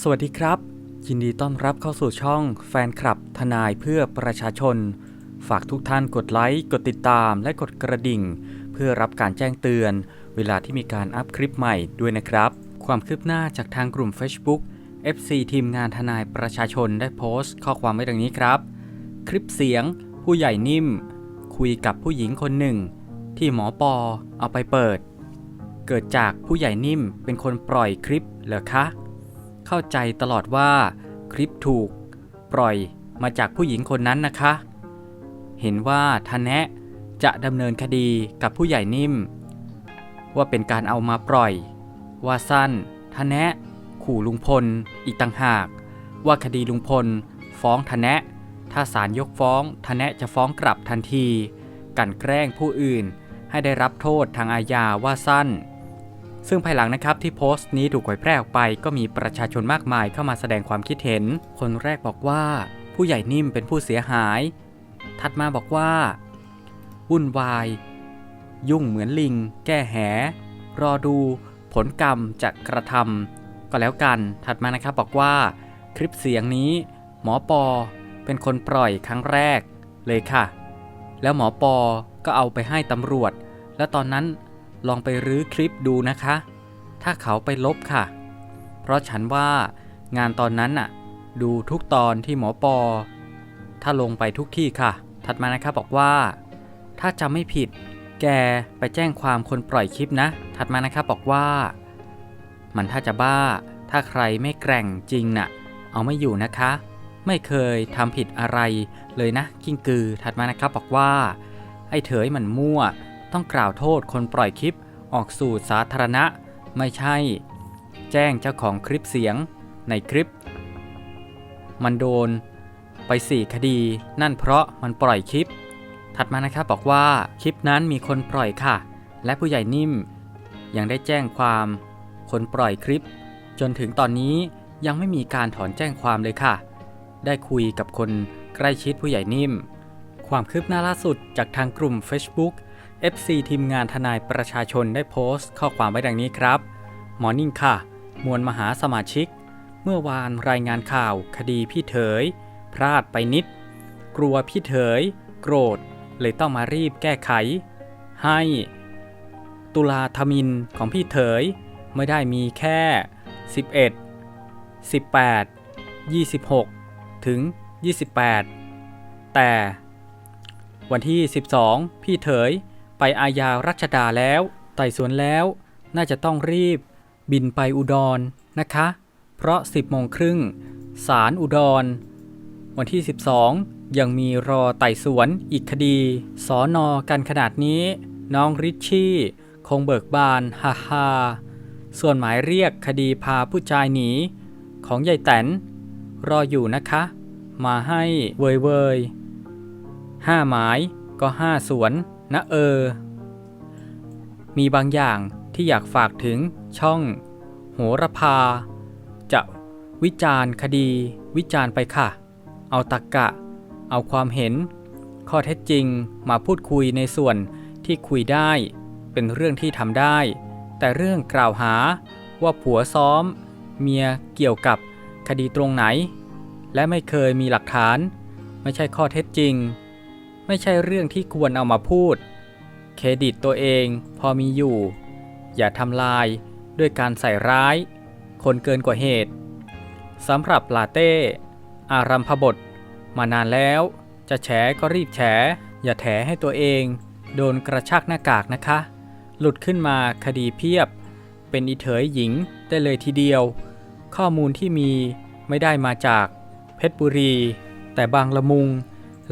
สวัสดีครับ ยินดีต้อนรับเข้าสู่ช่องแฟนคลับทนายเพื่อประชาชน ฝากทุกท่านกดไลค์ กดติดตามและกดกระดิ่ง เพื่อรับการแจ้งเตือน เวลาที่มีการอัพคลิปใหม่ด้วยนะครับ ความคืบหน้าจากทางกลุ่ม Facebook FC ทีมงานทนายประชาชนได้โพสต์ ข้อความไว้ดังนี้ครับ คลิปเสียง ผู้ใหญ่นิ่ม คุยกับผู้หญิงคนหนึ่ง ที่หมอปอเอาไปเปิด เกิดจากผู้ใหญ่นิ่มเป็นคนปล่อยคลิปเหรอคะ เข้าใจตลอดว่าคลิปถูก ปล่อยมาจากผู้หญิงคนนั้นนะคะ เห็นว่าทนแนะจะดำเนินคดีกับผู้ใหญ่นิ่ม ว่าเป็นการเอามาปล่อย ว่าสั้นทนแนะขู่ลุงพล อีกต่างหาก ว่าคดีลุงพล ฟ้องทนแนะถ้าศาลยกฟ้องทนแนะจะฟ้องกลับทันที กันแกล้งผู้อื่นให้ได้รับโทษทางอาญาว่าสั้น ซึ่งภายหลังนะครับที่โพสต์นี้ถูกเผยแพร่ออกไป ก็มีประชาชนมากมายเข้ามาแสดงความคิดเห็น คนแรกบอกว่า ผู้ใหญ่นิ่มเป็นผู้เสียหาย ถัดมาบอกว่า วุ่นวาย ยุ่งเหมือนลิง แก้แห รอดูผลกรรมจะกระทำก็แล้วกัน ถัดมานะครับบอกว่า คลิปเสียงนี้ หมอปอเป็นคนปล่อยครั้งแรกเลยค่ะ แล้วหมอปอก็เอาไปให้ตำรวจ แล้วตอนนั้น ลองไปรื้อคลิปดูนะคะ ถ้าเขาไปลบค่ะ เพราะฉันว่างานตอนนั้นน่ะ ดูทุกตอนที่หมอปอ ถ้าลงไปทุกที่ค่ะ ถัดมานะครับบอกว่า ถ้าจำไม่ผิด แกไปแจ้งความคนปล่อยคลิปนะ ถัดมานะครับบอกว่า มันถ้าจะบ้า ถ้าใครไม่แกร่งจริงน่ะ เอาไม่อยู่นะคะ ไม่เคยทำผิดอะไรเลยนะ กิ้งกือ ถัดมานะครับบอกว่า ไอ้เถยมันมั่ว ต้องกล่าวโทษคนปล่อยคลิปออกสู่สาธารณะ ไม่ใช่ แจ้งเจ้าของคลิปเสียงในคลิป มันโดนไป4คดี นั่นเพราะมันปล่อยคลิป ถัดมานะครับบอกว่าคลิปนั้นมีคนปล่อยค่ะ และผู้ใหญ่นิ่ม ยังได้แจ้งความคนปล่อยคลิป จนถึงตอนนี้ยังไม่มีการถอนแจ้งความเลยค่ะ ได้คุยกับคนใกล้ชิดผู้ใหญ่นิ่ม ความคืบหน้าล่าสุดจากทางกลุ่ม Facebook FC ทีมงานทนายประชาชนได้โพสต์ข้อความไว้ดังนี้ครับมอนิ่งค่ะ มวลมหาสมาชิก เมื่อวานรายงานข่าวคดีพี่เถย พลาดไปนิด กลัวพี่เถย โกรธ เลยต้องมารีบแก้ไข ให้ ตุลาธมินของพี่เถย ไม่ได้มีแค่ 11 18 26 ถึง 28 แต่ วันที่ 12 พี่เถย ไปอาญารัชดาแล้ว ไต่สวนแล้ว น่าจะต้องรีบ บินไปอุดรนะคะ เพราะ 10โมงครึ่งศาลอุดร วันที่ 12 ยังมีรอไต่สวนอีกคดีสอนอกันขนาดนี้ น้องริชชี่ คงเบิกบานฮ่าฮ่าส่วนหมายเรียกคดีพาผู้ชายหนี ของยายแตน รออยู่นะคะ มาให้เวยเวยห้าหมายก็ห้าสวน นะเออ มีบางอย่างที่อยากฝากถึงช่อง โหระพา จะวิจารณ์คดี วิจารณ์ไปค่ะ เอาตักกะ เอาความเห็น ข้อเท็จจริงมาพูดคุยในส่วนที่คุยได้ เป็นเรื่องที่ทำได้ แต่เรื่องกล่าวหาว่าผัวซ้อม เมียเกี่ยวกับคดีตรงไหน และไม่เคยมีหลักฐาน ไม่ใช่ข้อเท็จจริง ไม่ใช่เรื่องที่ควรเอามาพูด เครดิตตัวเองพอมีอยู่ อย่าทำลายด้วยการใส่ร้าย คนเกินกว่าเหตุสำหรับลาเต้ อารัมพบท มานานแล้ว จะแฉก็รีบแฉ อย่าแถให้ตัวเอง โดนกระชากหน้ากากนะคะ หลุดขึ้นมาคดีเพียบ เป็นอีเถยหญิงได้เลยทีเดียว ข้อมูลที่มีไม่ได้มาจากเพชรบุรี แต่บางละมุง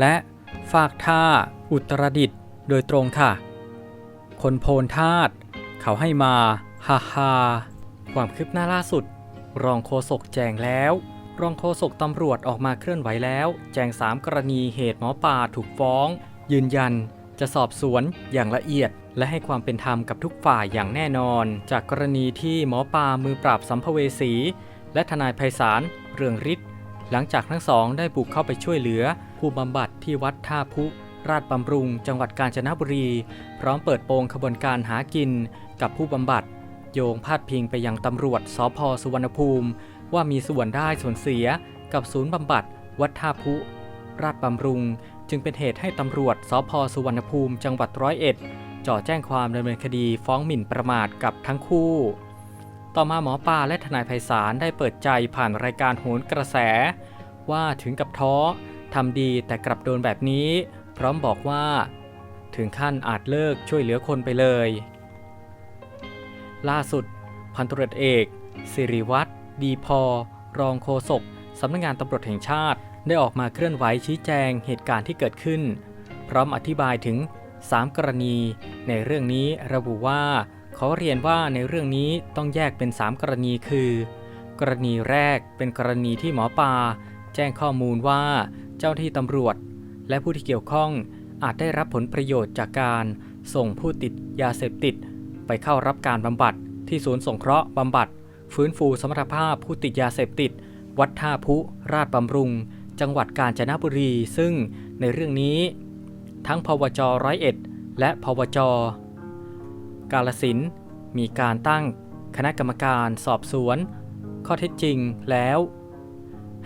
และ ฝากท่า อุตรดิตโดยตรงค่ะ คนโพลธาตุเขาให้มาฮ่าฮ่าความคืบหน้าล่าสุด รองโฆษกแจงแล้ว รองโฆษกตำรวจออกมาเคลื่อนไหวแล้ว แจงสามกรณีเหตุหมอปลาถูกฟ้อง ยืนยันจะสอบสวนอย่างละเอียด และให้ความเป็นธรรมกับทุกฝ่ายอย่างแน่นอน จากกรณีที่หมอปลามือปราบสัมภเวสี และทนายไพศาลเรืองฤทธิ์ หลังจากทั้งสองได้บุกเข้าไปช่วยเหลือ ผู้บำบัดที่วัดท่าพุ ราชบำรุง จังหวัดกาญจนบุรี พร้อมเปิดโปงขบวนการหากิน กับผู้บำบัด โยงพาดพิงไปยังตำรวจสพสุวรรณภูมิ ว่ามีส่วนได้ส่วนเสีย กับศูนย์บำบัด วัดท่าพุ ราชบำรุง จึงเป็นเหตุให้ตำรวจสพสุวรรณภูมิ จังหวัดร้อยเอ็ดจ่อแจ้งความดำเนินคดีฟ้องหมิ่นประมาทกับทั้งคู่ ต่อมาหมอปลาและทนายไพศาลได้เปิดใจผ่านรายการโหนกระแส ว่าถึงกับท้อทำดีแต่กลับโดนแบบนี้ พร้อมบอกว่า ถึงขั้นอาจเลิกช่วยเหลือคนไปเลย ล่าสุด พันตรวจเอก สิริวัตรดีพอ รองโฆษกสำนักงานตำรวจแห่งชาติ ได้ออกมาเคลื่อนไหวชี้แจงเหตุการณ์ที่เกิดขึ้น พร้อมอธิบายถึง 3 กรณี ในเรื่องนี้ระบุว่า ขอเรียนว่าในเรื่องนี้ต้องแยกเป็น 3 กรณีคือ กรณีแรกเป็นกรณีที่หมอปลาแจ้งข้อมูลว่าเจ้าที่ตำรวจ และผู้ที่เกี่ยวข้องอาจได้รับผลประโยชน์จากการส่งผู้ติดยาเสพติด ไปเข้ารับการบำบัด ที่ศูนย์สงเคราะห์บำบัด ฟื้นฟูสมรรถภาพผู้ติดยาเสพติด วัดท่าพุราชบำรุง จังหวัดกาญจนบุรี ซึ่งในเรื่องนี้ ทั้งพวจร้อยเอ็ดและพวจ กาลสินธุ์มีการตั้งคณะกรรมการสอบสวน ข้อเท็จจริงแล้ว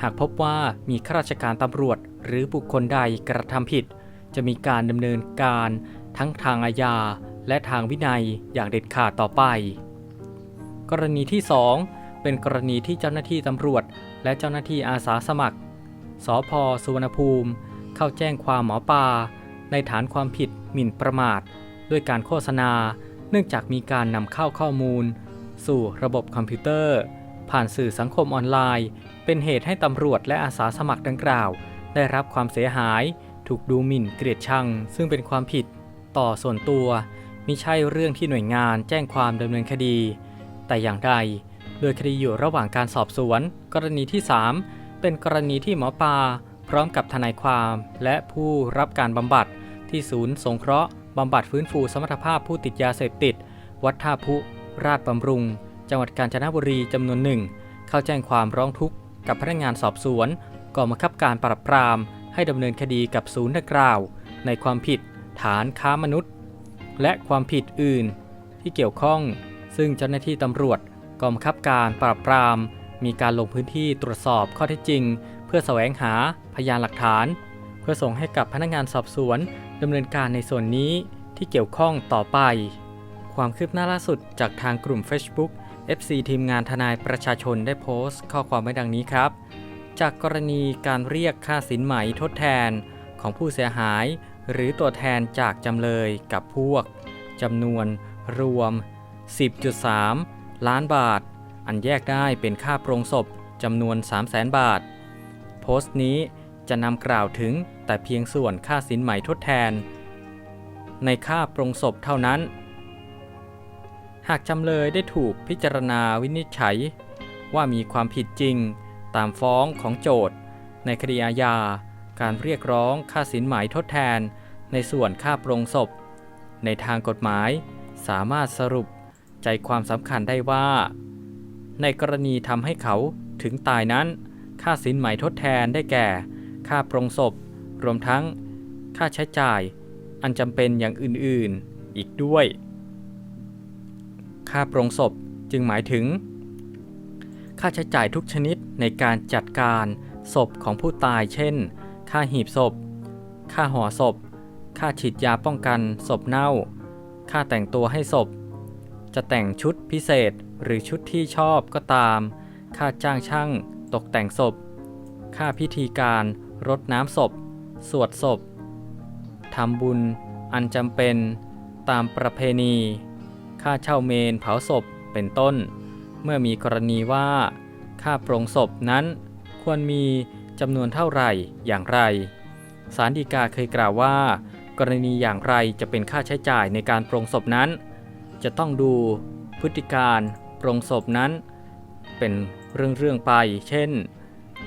หากพบว่ามีข้าราชการตำรวจหรือบุคคลใดกระทำผิด จะมีการดำเนินการทั้งทางอาญาและทางวินัยอย่างเด็ดขาดต่อไป กรณีที่ 2 เป็นกรณีที่เจ้าหน้าที่ตำรวจ และเจ้าหน้าที่อาสาสมัคร สพสุวรรณภูมิ เข้าแจ้งความหมอปลาในฐานความผิดหมิ่นประมาท ด้วยการโฆษณา เนื่องจากมีการนำเข้าข้อมูล สู่ระบบคอมพิวเตอร์ ผ่านสื่อสังคมออนไลน์ เป็นเหตุให้ตำรวจและอาสาสมัครดังกล่าว ได้รับความเสียหาย ถูกดูหมิ่นเกลียดชัง ซึ่งเป็นความผิด ต่อส่วนตัวมิใช่เรื่องที่หน่วยงานแจ้งความดำเนินคดี แต่อย่างใดโดยคดีอยู่ระหว่างการสอบสวน กรณีที่ 3 เป็นกรณีที่หมอปลาพร้อมกับทนายความและผู้รับการบำบัดที่ศูนย์สงเคราะห์ บำบัดฟื้นฟูสมรรถภาพผู้ติดยาเสพติด วัดท่าพุ ราชบำรุง จังหวัดกาญจนบุรีจำนวนหนึ่ง เข้าแจ้งความร้องทุกข์กับพนักงานสอบสวนกองบังคับการปราบปราม ให้ดำเนินคดีกับศูนย์ดังกล่าว ในความผิดฐานค้ามนุษย์ และความผิดอื่น ที่เกี่ยวข้อง ซึ่งเจ้าหน้าที่ตำรวจกองบังคับการปราบปราม มีการลงพื้นที่ตรวจสอบข้อเท็จจริง เพื่อแสวงหาพยานหลักฐาน พื่อส่งให้กับพนักงานสอบสวนดำเนินการในส่วนนี้ที่เกี่ยวข้องต่อไป ความคืบหน้าล่าสุดจากทางกลุ่ม Facebook FC ทีมงานทนายประชาชนได้โพสต์ ข้อความไว้ดังนี้ครับ จากกรณีการเรียกค่าสินไหมทดแทนของผู้เสียหาย หรือตัวแทนจากจำเลยกับพวกจำนวนรวม 10.3 ล้านบาท อันแยกได้เป็นค่าโปรงศพจำนวน 300,000 บาท โพสต์นี้ จะนำกล่าวถึงแต่เพียงส่วนค่าสินไหมทดแทน ในค่าปรงศพเท่านั้น หากจำเลยได้ถูกพิจารณาวินิจฉัย ว่ามีความผิดจริง ตามฟ้องของโจทย์ ในคดีอาญา การเรียกร้องค่าสินไหมทดแทน ในส่วนค่าปรงศพ ในทางกฎหมายสามารถสรุปใจความสำคัญได้ว่า ในกรณีทำให้เขาถึงตายนั้น ค่าสินไหมทดแทนได้แก่ ค่าโปรงศพ รวมทั้งค่าใช้จ่าย อันจำเป็นอย่างอื่นๆ อีกด้วย ค่าโปรงศพจึงหมายถึง ค่าใช้จ่ายทุกชนิดในการจัดการศพของผู้ตาย เช่น ค่าหีบศพ ค่าห่อศพ ค่าฉีดยาป้องกันศพเน่า ค่าแต่งตัวให้ศพ จะแต่งชุดพิเศษหรือชุดที่ชอบก็ตาม ค่าจ้างช่างตกแต่งศพ ค่าพิธีการ รดน้ำศพ สวดศพทำบุญอันจำเป็นตามประเพณี ค่าเช่าเมนเผาศพเป็นต้น เมื่อมีกรณีว่า ค่าโปรงศพนั้นควรมีจำนวนเท่าไหร่อย่างไร สารดีกาเคยกล่าวว่า กรณีอย่างไรจะเป็นค่าใช้จ่ายในการโปรงศพนั้น จะต้องดูพฤติการโปรงศพนั้น เป็นเรื่องๆไป เช่น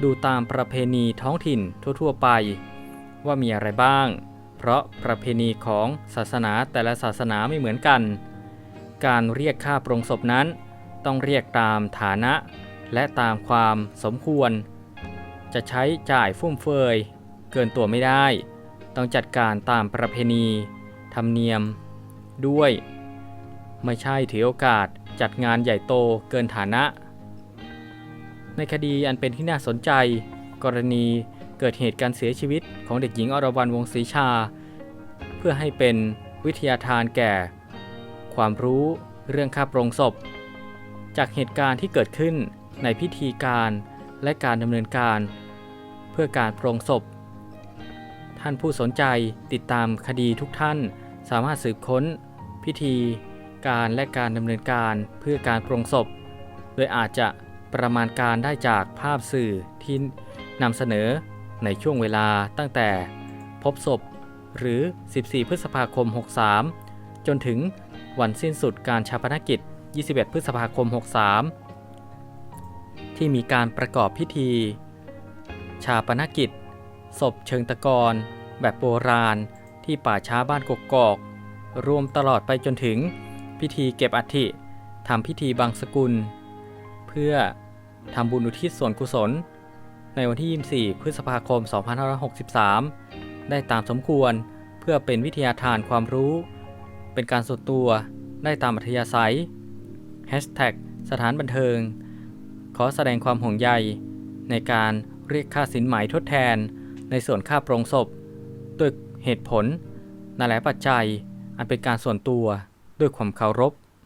ดูตามประเพณีท้องถิ่นทั่ว ๆ ไป ว่ามีอะไรบ้าง เพราะประเพณีของศาสนาแต่ละศาสนาไม่เหมือนกัน การเรียกค่าโปรงศพนั้น ต้องเรียกตามฐานะและตามความสมควร จะใช้จ่ายฟุ่มเฟือยเกินตัวไม่ได้ ต้องจัดการตามประเพณีธรรมเนียม ด้วย ไม่ใช่ถือโอกาสจัดงานใหญ่โตเกินฐานะ ในคดีอันเป็นที่น่าสนใจ กรณีเกิดเหตุการเสียชีวิตของเด็กหญิงอรวรรณวงศรีชา เพื่อให้เป็นวิทยาทานแก่ ความรู้เรื่องค่าโปรงศพ จากเหตุการณ์ที่เกิดขึ้นในพิธีการและการดำเนินการ เพื่อการโปรงศพ ท่านผู้สนใจติดตามคดีทุกท่านสามารถสืบค้น พิธีการและการดำเนินการเพื่อการโปรงศพ โดยอาจจะ ประมาณการได้จากภาพสื่อที่นำเสนอในช่วงเวลาตั้งแต่พบศพหรือ 14 พฤษภาคม 63 จนถึงวันสิ้นสุดการชาปนกิจ 21 พฤษภาคม 63 ที่มีการประกอบพิธี ชาปนกิจ ศพเชิงตะกอนแบบโบราณที่ป่าช้าบ้านกกอก รวมตลอดไปจนถึงพิธีเก็บอัฐิทำพิธีบางสกุล พื่อทำบุญอุทิศส่วนกุศล ในวันที่ 24 พฤษภาคม 2563 ได้ตามสมควรเพื่อเป็นวิทยาทานความรู้ เป็นการส่วนตัวได้ตามอัธยาศัย Hashtag สถานบันเทิง ขอแสดงความห่วงใย ในการเรียกค่าสินไหมทดแทน ในส่วนค่าโปรงศพด้วยเหตุผลนาหลายปัจจัย อันเป็นการส่วนตัวด้วยความเคารพ